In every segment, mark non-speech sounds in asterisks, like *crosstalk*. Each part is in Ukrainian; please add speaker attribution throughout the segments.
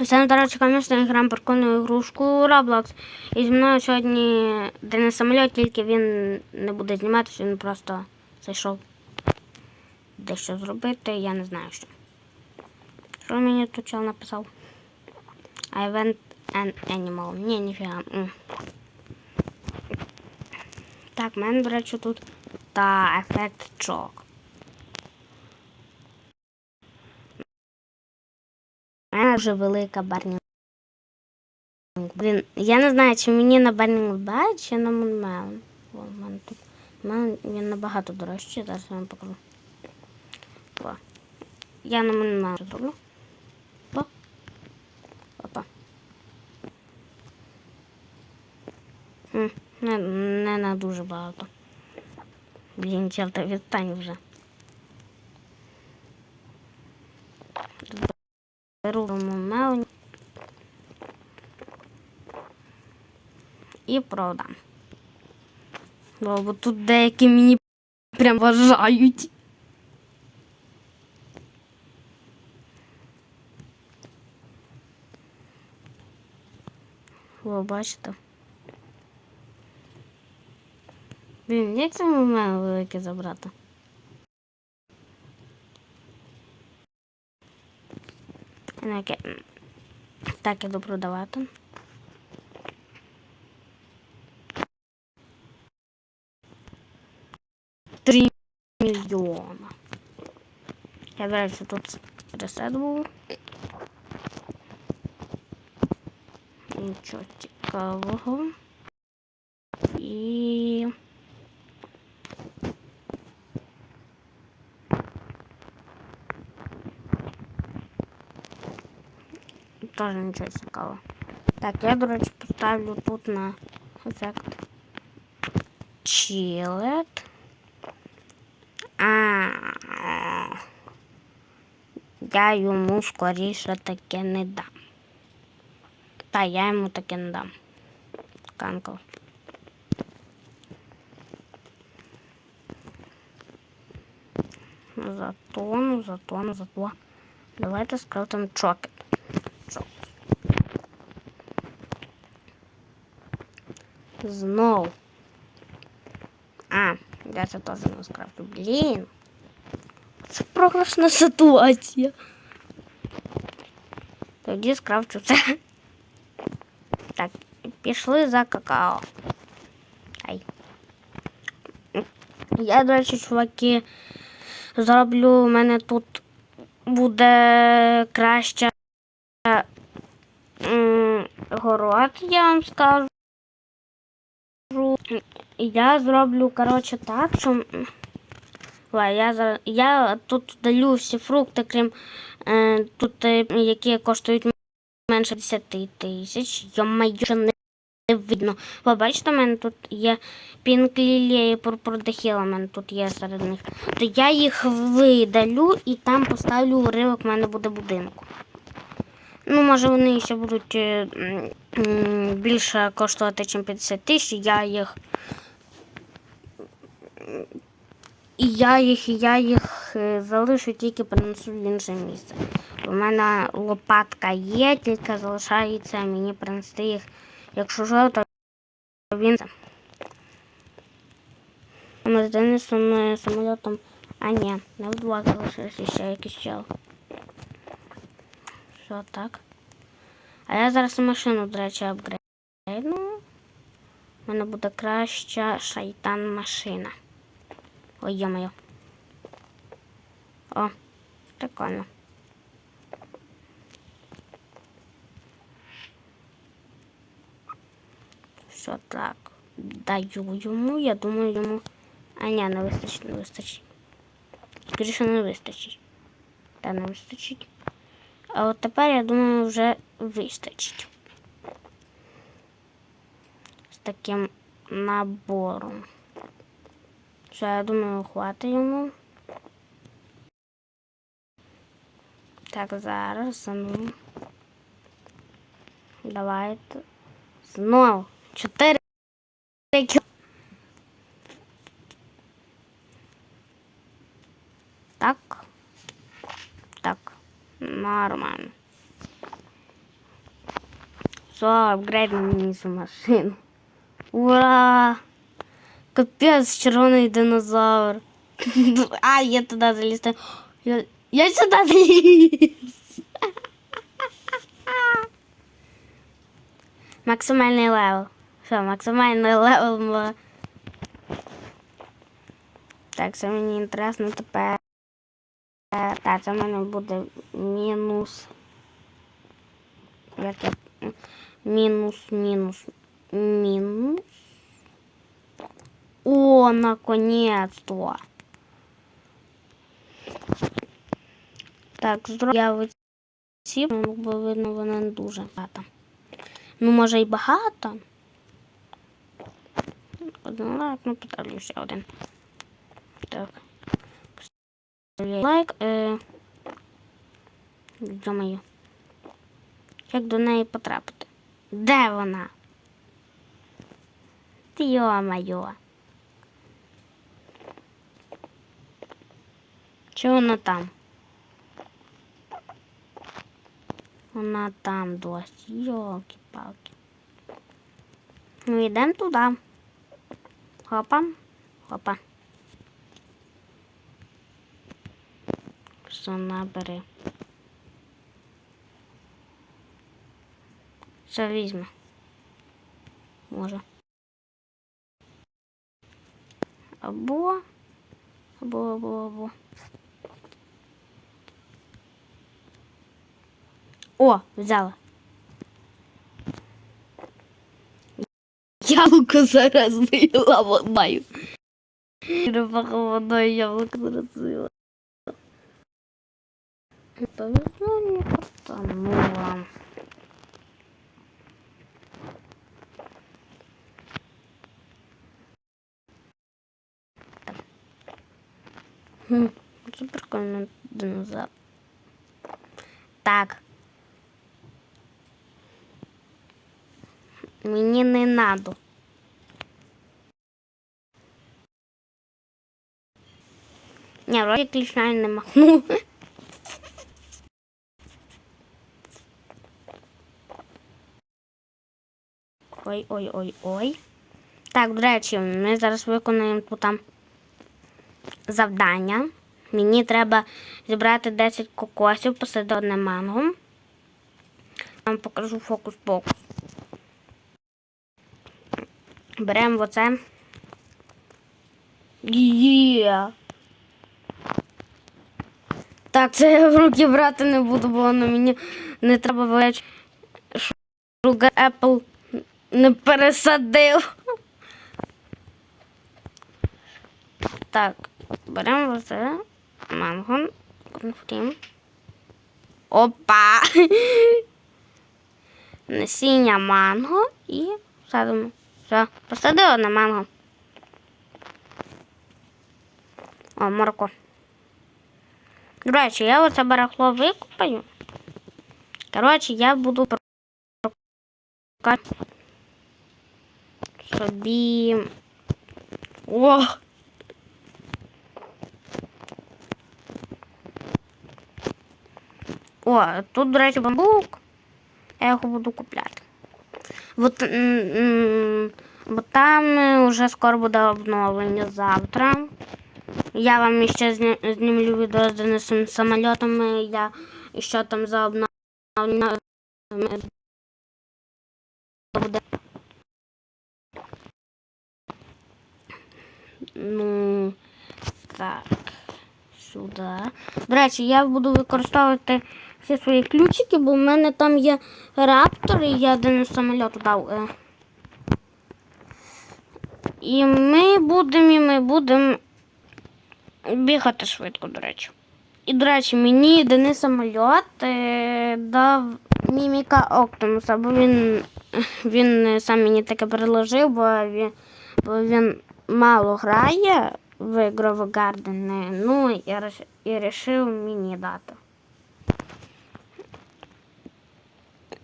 Speaker 1: Всем здорово, чекаємо граємо парконну ігрушку Roblox. І зі мною сьогодні Денис самоліт, тільки він не буде зніматися, він просто зайшов дещо зробити, я не знаю що. Що мені тут чел написав? I went an animal. Ні, ніфіга. Так, в мене, до речі, тут та ефект чок. У мене вже велика Барні. Блін, я не знаю, чи мені на Burning Bad, чи на Moonmelon. О, в мене тут. У мене він набагато дорожчий, зараз я вам покажу. О. Я на Moonmelon зроблю. О. Опа. Не, не на дуже багато. Блін, чел, та відстань вже. Беру Moonmelon. І продам. Бо тут деякі мені прям вважають. О, бачите. Блін, як це у мене велике забрати? Ну, Так, іду продавати. Три мільйона. Я до речі, тут ресет був. Нічого цікавого. І... Теж нічого цікавого. Так, я, до речі, поставлю тут на ефект Чилет. Я йому скоріше таке не дам. Та я йому таке не дам. Канкл. Зато, ну, зато, ну, зато. Давайте скрафтим чокет. Чокет. Знов. А, я це теж не скрафту. Блін. Це програшна ситуація. Тоді скрафчу це. Так, пішли за какао. Ай. Я, до речі, чуваки, зроблю, у мене тут буде краще город, я вам скажу. Я зроблю, коротше, так, що. Я, я тут далю всі фрукти, крім е, тут, е, які коштують менше 10 тисяч. Йо-майо, що не видно. Ви бачите, у мене тут є Lily і Purple у мене тут є серед них. То я їх видалю і там поставлю уривок, у мене буде будинку. Ну, може, вони ще будуть е, більше коштувати, ніж 50 тисяч. Я їх. І я їх, і я їх е, залишу, тільки перенесу в інше місце. У мене лопатка є, тільки залишається мені принести їх. Якщо що, то він. Ми з Денисом е, самольотом. А ні, не вдвох залишився ще якийсь чел. Що так? А я зараз машину, до речі, апгрейдну. У мене буде краща шайтан машина. Ой, йо-моє. О, прикольно. Все так. Даю йому, я думаю, йому. А ні, не вистачить, не вистачить. Скоріше не вистачить. Та не вистачить. А от тепер, я думаю, вже вистачить. З таким набором. Що я думаю, хватить йому. Так, зараз ну. Давайте. Знову. Чотири кіл- Так. Так. Нормально. Все, апгрейд мені цю машину. Ура! Капець, червоний динозавр. *laughs* А, я туди залізти. Я, я сюди заліз. Максимальний левел. Все, максимальний левел. Так, це мені інтересно тепер. Так, це в мене буде мінус. Як я. Мінус, мінус, мінус. О, наконец-то. Так, зро... я оці, ну, бо видно, вона не дуже багато. Ну, може і багато. Один лайк, ну поставлю ще один. Так. Поставлю лайк. Е... Думаю. Як до неї потрапити? Де вона? Йо-моє. Чи вона там? Вона там досі. Йолки-палки. Ну, йдемо туди. Хопа. Хопа. Що набери. Що візьме? Може. Або. Або, або, або. О, взяла. Яблуко заразила водою. Рыбаха водою яблуко заразила. Повезло мне потонула. Хм, це прикольно динозавр. Так. Мені не надо. Не, вроде клішна не махну. *laughs* Ой, ой, ой, ой. Так, до речі, ми зараз виконуємо тут там завдання. Мені треба зібрати 10 кокосів, посадити одне манго. Вам покажу фокус-покус. Беремо оце. Є. Так, це я в руки брати не буду, бо воно мені не треба вич. Sugar Apple не пересадив. Так, беремо оце. Манго. Конфрім. Опа! *laughs* Насіння манго і садимо. Все, посадила на манго. О, морко. До речі, я оце барахло викупаю. Коротше, я буду прокати собі. О! О, тут, до речі, бамбук. Я його буду купляти. От, м, м, бо там е, вже скоро буде обновлення завтра. Я вам ще знімлю відео з Денисом самольотами, я і що там за обновлення е. Ну, так, сюди. До речі, я буду використовувати всі свої ключики, бо в мене там є раптор, і я один самоліт дав. І ми будемо, і ми будемо бігати швидко, до речі. І, до речі, мені Денис самоліт дав міміка Октомуса, бо він, він сам мені таке предложив, бо він, бо він мало грає в Grove Garden, ну і, і вирішив мені дати.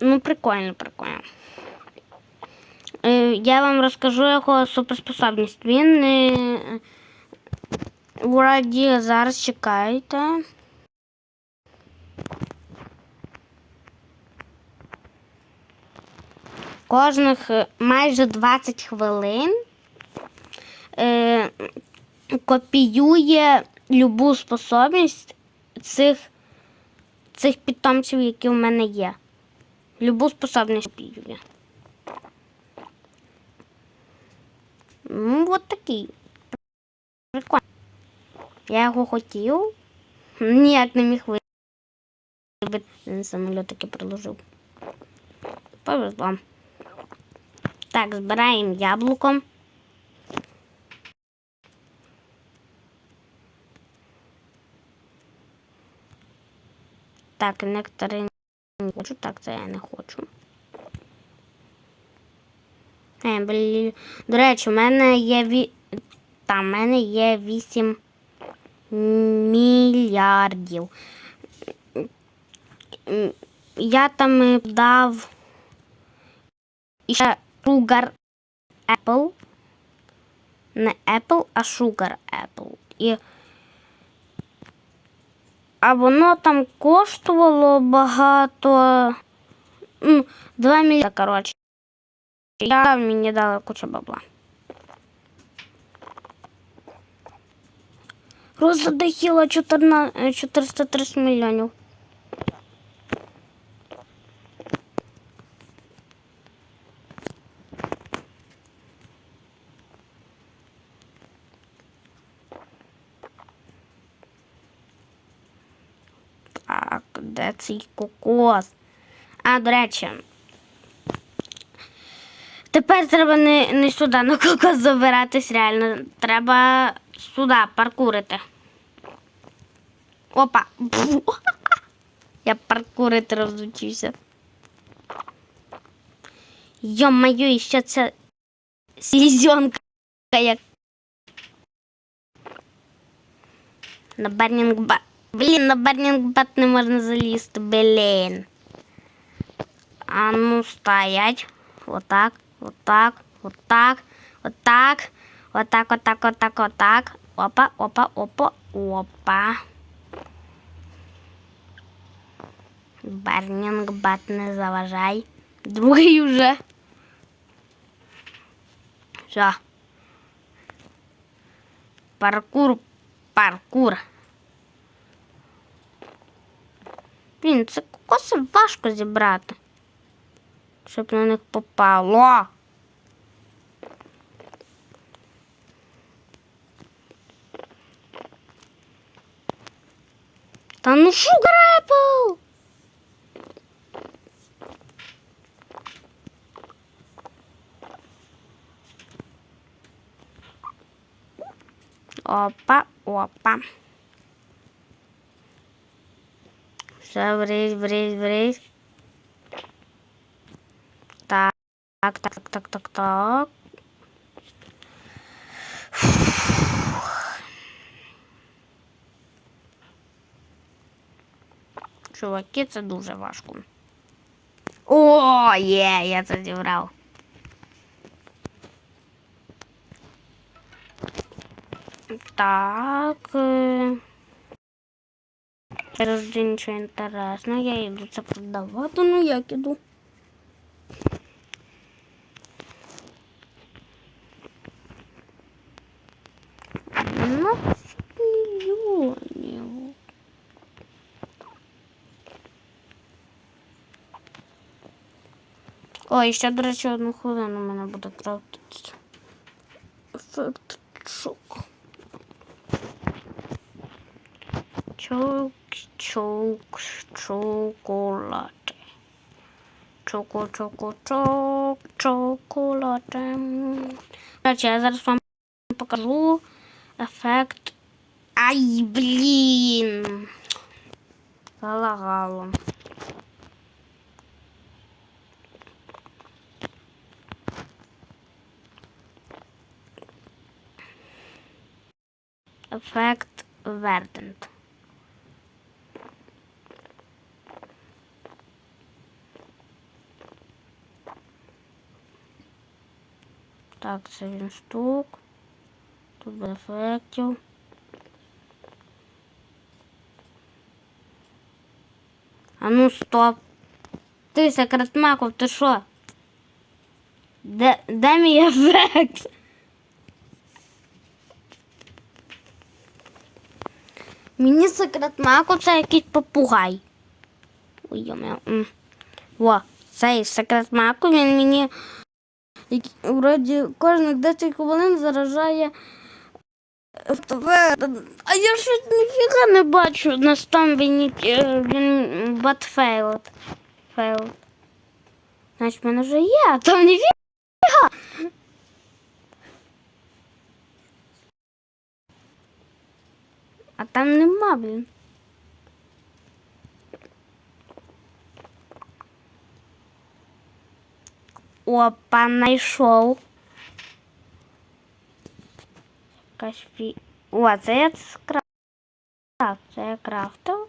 Speaker 1: Ну, прикольно, прикольно. Е, Я вам розкажу його суперспособність. Він е, вроді зараз чекайте. кожних е, майже 20 хвилин копіює любу способність цих, цих питомців, які у мене є. Любу способність копіює. Ну, от такий. Прикольно. Я його хотів. Ніяк не міг вибити. Самоліт таки приложив. Повезло. Так, збираємо яблуко. Так, нектари не хочу. Так, це я не хочу. Е, блін. До речі, у мене є ві... Там, у мене є 8 мільярдів. Я там дав ще Sugar Apple. Не Apple, а Sugar Apple. І... А воно там коштувало багато. Ну, 2 мільярди, коротше. Я мені дали кучу бабла. Роза дохіла 14 430 мільйонів. Так, де цей кокос? А, до речі. Тепер треба не, не сюди на кокос забиратись, реально. Треба сюди паркурити. Опа. *laughs* Я паркурити розучився. Йо-моє, і ще це слізьонка як. На Бернінг Бат. Блін, на Бернінг Бат не можна залізти, блін. А ну, стоять. Вот так, вот так, вот так, вот так, вот так, вот так, вот так, вот так. Опа, опа, опа, опа. Бернінг Бат не заважай. Другий уже. Все. Паркур, паркур. Блін, це кокоси важко зібрати. Щоб на них попало. Та ну Apple! Опа, опа. Все, врізь, врізь, врізь. Так, так, так, так, так, так. Чуваки, це дуже важко. О, є, я це зібрав. Так. е, Зараз нічого інтересного. Я йду це продавати, ну як іду. Ну, мільйонів. Ой, ще, до речі, одну хвилину мене буде крафтитися. Ефект шок. Чок, чок, чоколади. Чоко, чоко, чок, чоколади. До я зараз вам покажу ефект. Ай, блін. Залагало. Ефект Verdant. Так, це він штук. Тут без ефектів. А ну стоп. Ти секрет Маков, ти що? Де, де мій ефект? Мені секрет маку це якийсь попугай. Ой. Во, цей секрет маку, він мені вроді кожних 10 хвилин заражає. А я щось ніфіга не бачу на там він, е, він. Значить, в мене вже є, а там ніфіга. А там нема, блін. Опа, знайшов. Якась фі... О, це я скрафтив. Це я крафтив.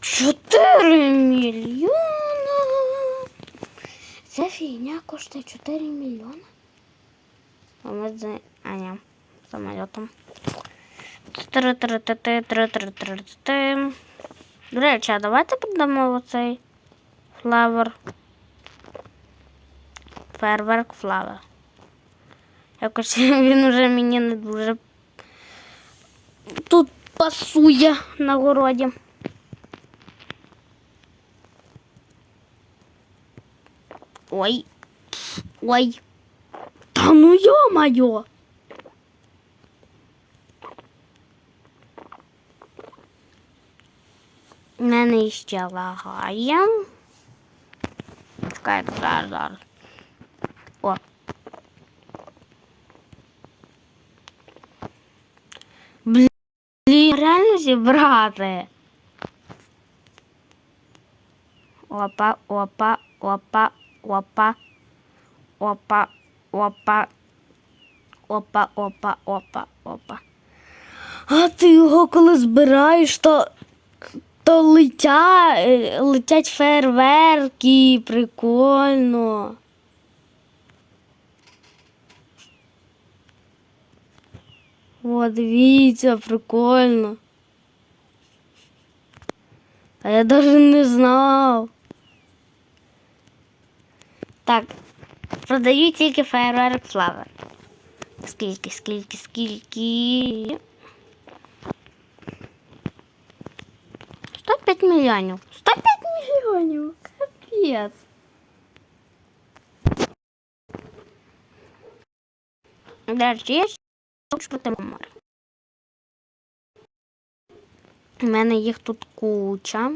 Speaker 1: Чотири мільйона. Ця фігня коштує 4 мільйони. А ми за... А, самолітом. Три-три-ти-ти, До речі, а давайте продамо оцей флавер. Фейерверк флавер. Якось *laughs* він уже мені не дуже тут пасує на городі. Ой. Ой. Та ну ё-моё! Мене ще лагає. Чекай, зараз, зараз. О. Блін, реально зібрати. Опа, опа, опа, опа. Опа, опа. Опа, опа, опа, опа. А ти його коли збираєш, то, то летя, е, летять фейерверки, прикольно. О, дивіться, прикольно. А я навіть не знав. Так, продаю тільки фейерверк слави. Скільки, скільки, скільки. 105 мільйонів. 105 мільйонів. Капець. Речі, я ще хочу. У мене їх тут куча.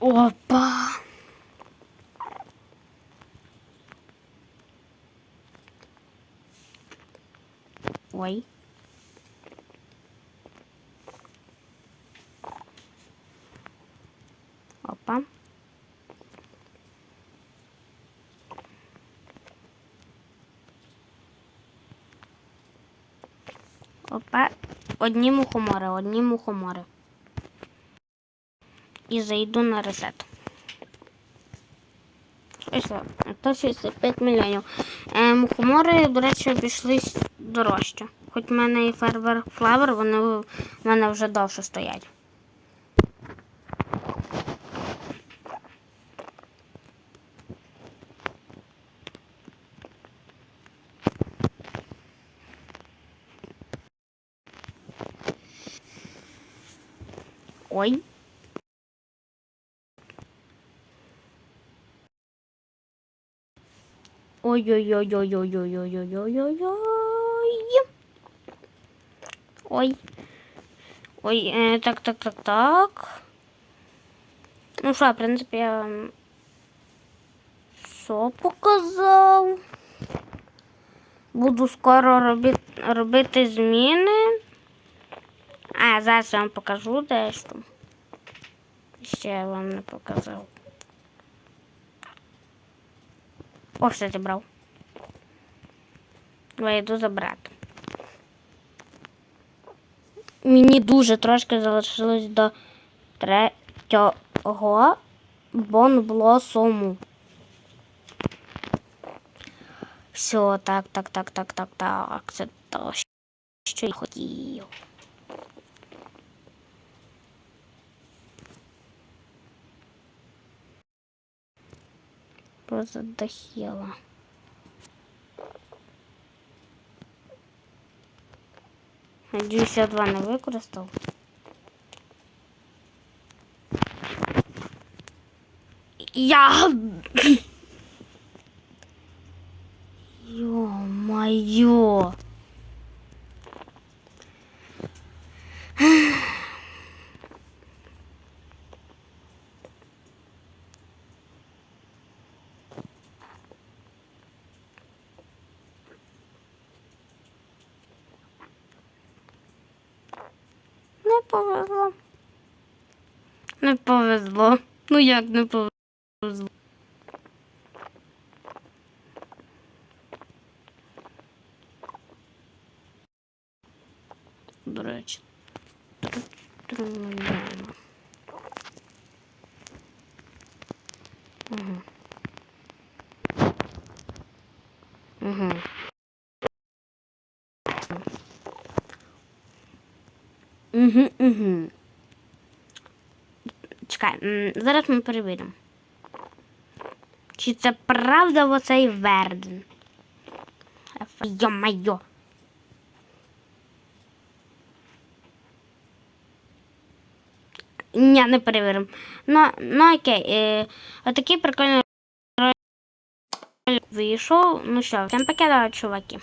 Speaker 1: Опа. Ой. Опа. Опа. Одні мухомори, одні мухомори. І зайду на ресет. Ось то 65 мільйонів. Е, мухомори, до речі, обійшлись дорожче. Хоч в мене і фервер флавер, вони в мене вже довше стоять. Ой. Ой-ой-ой-ой-ой-ой-ой-ой-ой. Ой. Ой, е, так, так, так, так. Ну що, в принципі, я вам все показав. Буду скоро робити, робити зміни. А, зараз я вам покажу дещо. Ще я вам не показав. О, все зібрав. Я йду забрати. Мені дуже трошки залишилось до третього бонблосому. Все, так, так, так, так, так, так. Це то, що я хотів. Просто дохіла. Надіюсь, я два не використав. Я. Ё-моё. Як не повезло? Зараз ми перевіримо. Чи це правда оцей Верден? Йо-майо. Ні, не перевіримо. Ну, ну окей. Е, отакий прикольний ролик вийшов. Ну що, всім покидаю, чуваки.